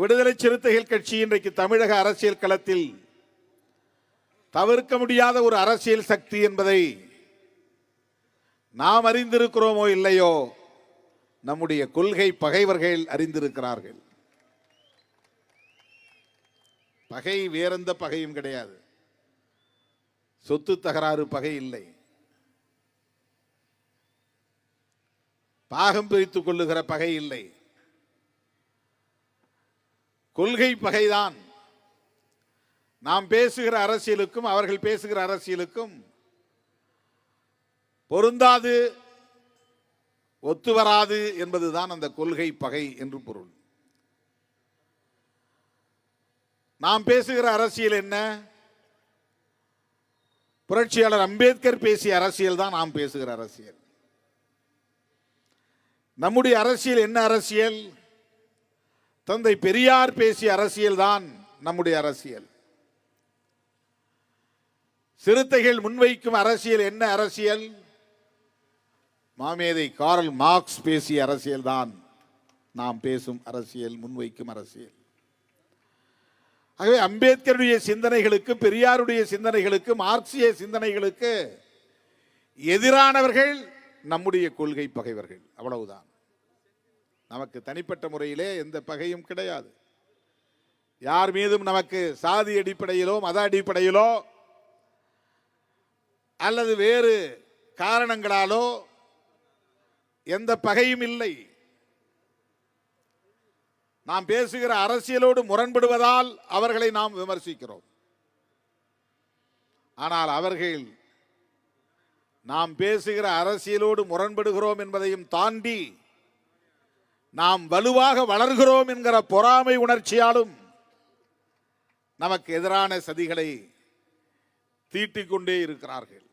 விடுதலை சிறுத்தைகள் கட்சி இன்றைக்கு தமிழக அரசியல் களத்தில் தவிர்க்க முடியாத ஒரு அரசியல் சக்தி என்பதை நாம் அறிந்திருக்கிறோமோ இல்லையோ நம்முடைய கொள்கை பகைவர்கள் அறிந்திருக்கிறார்கள். பகை வேறெந்த பகையும் கிடையாது. சொத்து தகராறு பகை இல்லை. பாகம் பிரித்துக் கொள்ளுகிற பகை இல்லை. கொள்கை பகைதான். நாம் பேசுகிற அரசியலுக்கும் அவர்கள் பேசுகிற அரசியலுக்கும் பொருந்தாது ஒத்து வராது என்பதுதான் அந்த கொள்கை பகை என்று பொருள். நாம் பேசுகிற அரசியல் என்ன? புரட்சியாளர் அம்பேத்கர் பேசிய அரசியல் தான் நாம் பேசுகிற அரசியல். நம்முடைய அரசியல் என்ன அரசியல்? தந்தை பெரியார் பேசிய அரசியல் தான் நம்முடைய அரசியல். சிறுத்தைகள் முன்வைக்கும் அரசியல் என்ன அரசியல்? மாமேதை காரல் மார்க்ஸ் பேசிய அரசியல் தான் நாம் பேசும் அரசியல் முன்வைக்கும் அரசியல். ஆகவே அம்பேத்கருடைய சிந்தனைகளுக்கு பெரியாருடைய சிந்தனைகளுக்கு மார்க்சிய சிந்தனைகளுக்கு எதிரானவர்கள் நம்முடைய கொள்கை பகைவர்கள். அவ்வளவுதான். நமக்கு தனிப்பட்ட முறையிலே எந்த பகையும் கிடையாது. யார் மீதும் நமக்கு சாதி அடிப்படையிலோ மத அடிப்படையிலோ அல்லது வேறு காரணங்களாலோ எந்த பகையும் இல்லை. நாம் பேசுகிற அரசியலோடு முரண்படுவதால் அவர்களை நாம் விமர்சிக்கிறோம். ஆனால் அவர்கள் நாம் பேசுகிற அரசியலோடு முரண்படுகிறோம் என்பதையும் தாண்டி நாம் வலுவாக வளர்கிறோம் என்கிற பொறாமை உணர்ச்சியாலும் நமக்கு எதிரான சதிகளை தீட்டிக்கொண்டே இருக்கிறார்கள்.